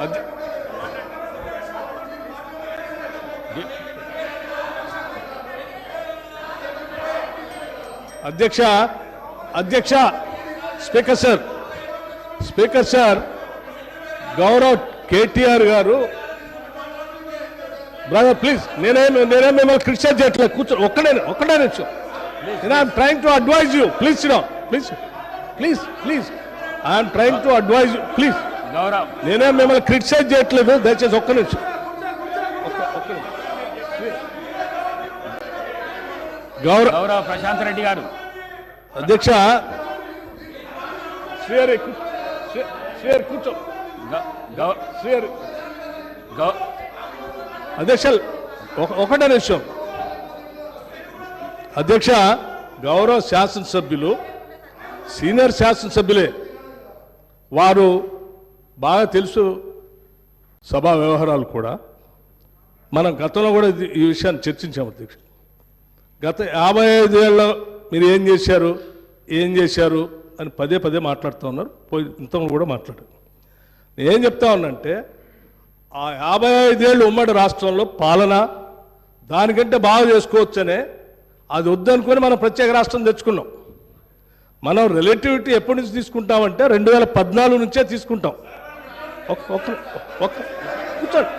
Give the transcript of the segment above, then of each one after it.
అధ్య- అధ్యక్ష అధ్యక్ష speaker sir speaker sir గౌరవ్ కేటీఆర్ గారు. బ్రదర్ ప్లీజ్ నేనేం నేనేం మిమ్మల్ని క్రిటిసైజ్ చేయట్లేదు. కూర్చో ఒక్కడే ఒక్కడే నిమిషం నేను I'm trying to advise you please please please please I'm trying to advise you please నేనేం మిమ్మల్ని క్రిటిసైజ్ చేయట్లేదు దయచేసి ఒక్క నిమిషం. గౌరవ. గౌరవ్ ప్రశాంత్ రెడ్డి గారు. అధ్యక్ష. కూర్చో. అధ్యక్ష ఒక- ఒకటే నిమిషం. అధ్యక్ష గౌరవ శాసనసభ్యులు సీనియర్ శాసనసభ్యులే వారు బాగా తెలుసు సభా వ్యవహారాలు కూడా. మనం గతంలో కూడా ఈ విషయాన్ని చర్చించాము అధ్యక్ష. గత యాభై ఐదేళ్ళ మీరు ఏం చేశారు ఏం చేశారు అని పదే పదే మాట్లాడుతూ ఉన్నారు. పోయి ఇంత కూడా మాట్లాడారు. ఏం చెప్తా ఉన్నంటే ఆ యాభై ఐదేళ్ళు ఉమ్మడి రాష్ట్రంలో పాలన దానికంటే బాగా చేసుకోవచ్చనే అది వద్దనుకొని మనం ప్రత్యేక రాష్ట్రం తెచ్చుకున్నాం. మనం రిలేటివిటీ ఎప్పటి నుంచి తీసుకుంటామంటే రెండు వేల పద్నాలుగు నుంచే తీసుకుంటాం. కూర్చోండి.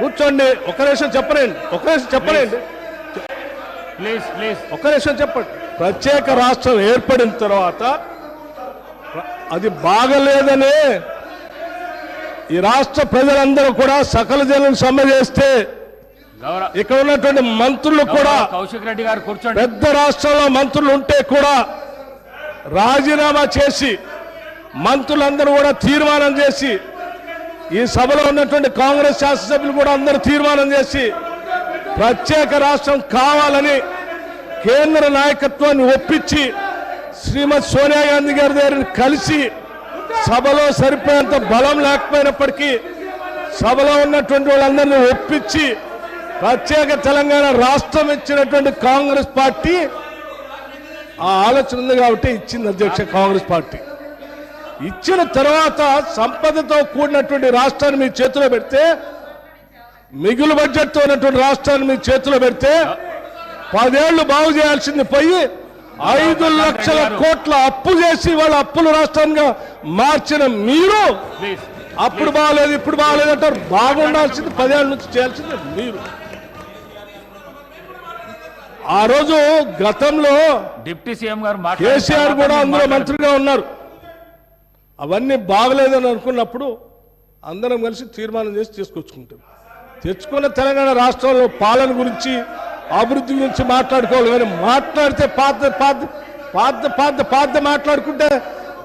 కూర్చోండి. ఒక నిమిషం చెప్పలేండి. ఒక నిమిషం చెప్పలేండి. Please please. ఒక్క నిమిషం చెప్పండి. ప్రత్యేక రాష్ట్రం ఏర్పడిన తర్వాత అది బాగలేదనే ఈ రాష్ట్ర ప్రజలందరూ కూడా సకల జనం సమ్మె చేస్తే ఇక్కడ ఉన్నటువంటి మంత్రులు కూడా కౌశిక్ రెడ్డి గారు కూర్చోండి. పెద్ద రాష్ట్రంలో మంత్రులు ఉంటే కూడా రాజీనామా చేసి మంత్రులందరూ కూడా తీర్మానం చేసి ఈ సభలో ఉన్నటువంటి కాంగ్రెస్ శాసనసభ్యులు కూడా అందరూ తీర్మానం చేసి ప్రత్యేక రాష్ట్రం కావాలని కేంద్ర నాయకత్వాన్ని ఒప్పించి శ్రీమతి సోనియా గాంధీ గారి దగ్గర కలిసి సభలో సరిపోయేంత బలం లేకపోయినప్పటికీ సభలో ఉన్నటువంటి వాళ్ళందరినీ ఒప్పించి ప్రత్యేక తెలంగాణ రాష్ట్రం ఇచ్చినటువంటి కాంగ్రెస్ పార్టీ ఆ ఆలోచన ఉంది కాబట్టి ఇచ్చింది అధ్యక్ష కాంగ్రెస్ పార్టీ. ఇచ్చిన తర్వాత సంపదతో కూడినటువంటి రాష్ట్రాన్ని మీ చేతిలో పెడితే మిగులు బడ్జెట్తో ఉన్నటువంటి రాష్ట్రాన్ని మీ చేతిలో పెడితే పదేళ్ళు బాగు చేయాల్సింది పోయి ఐదు లక్షల కోట్ల అప్పు చేసి వాళ్ళ అప్పుల రాష్ట్రంగా మార్చిన మీరు అప్పుడు బాగలేదు ఇప్పుడు బాగలేదు అంటారు. బాగుండాల్సింది పదేళ్ళ నుంచి చేయాల్సింది మీరు. ఆ రోజు గతంలో డిప్యూటీ సీఎం గారు కేసీఆర్ కూడా అందులో. మంత్రిగా ఉన్నారు. అవన్నీ బాగలేదని అనుకున్నప్పుడు అందరం కలిసి తీర్మానం చేసి తీసుకొచ్చుకుంటాం. తెచ్చుకున్న తెలంగాణ రాష్ట్రంలో పాలన గురించి అభివృద్ధి గురించి మాట్లాడుకోవాలి కానీ మాట్లాడితే పాత పాత పాత పాత పాత మాట్లాడుకుంటే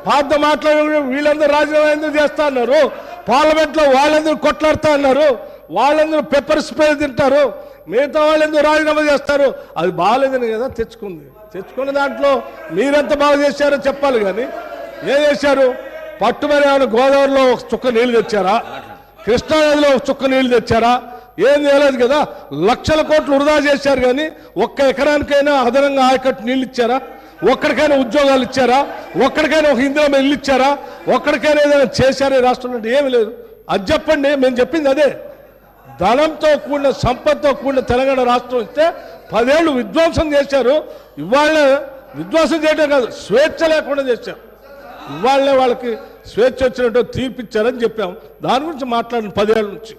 పాత మాట్లాడే వీళ్ళందరూ రాజీనామా ఎందుకు చేస్తా అన్నారు? పార్లమెంట్లో వాళ్ళందరూ కొట్లాడుతా అన్నారు. వాళ్ళందరూ పెప్పర్ స్ప్రే తింటారు. మిగతా వాళ్ళందరూ రాజీనామా చేస్తారు? అది బాగాలేదని కదా తెచ్చుకుంది. తెచ్చుకున్న దాంట్లో మీరెంత బాగా చేశారో చెప్పాలి కానీ ఏం చేశారు? పట్టుమని గోదావరిలో ఒక చుక్క నీళ్ళు తెచ్చారా? కృష్ణానదిలో ఒక చుక్క నీళ్ళు తెచ్చారా? ఏం చేయలేదు కదా? లక్షల కోట్లు వృధా చేశారు కానీ ఒక్క ఎకరానికైనా అదనంగా ఆయకట్టు నీళ్ళు ఇచ్చారా? ఒక్కడికైనా ఉద్యోగాలు ఇచ్చారా? ఒక్కడికైనా ఒక ఇందిరా ఇల్లు ఇచ్చారా? ఒక్కడికైనా ఏదైనా చేశారా రాష్ట్రం రాష్ట్రంలో అంటే ఏమి లేదు. అది చెప్పండి మేము చెప్పింది అదే. ధనంతో కూడిన సంపదతో కూడిన తెలంగాణ రాష్ట్రం ఇస్తే పదేళ్ళు విధ్వంసం చేశారు. ఇవాళ విధ్వంసం చేయడం కాదు స్వేచ్ఛ లేకుండా చేశారు. ఇవాళనే వాళ్ళకి స్వేచ్ఛ వచ్చినట్టు తీర్పిచ్చారని చెప్పాం. దాని గురించి మాట్లాడిన పదేళ్ళ నుంచి.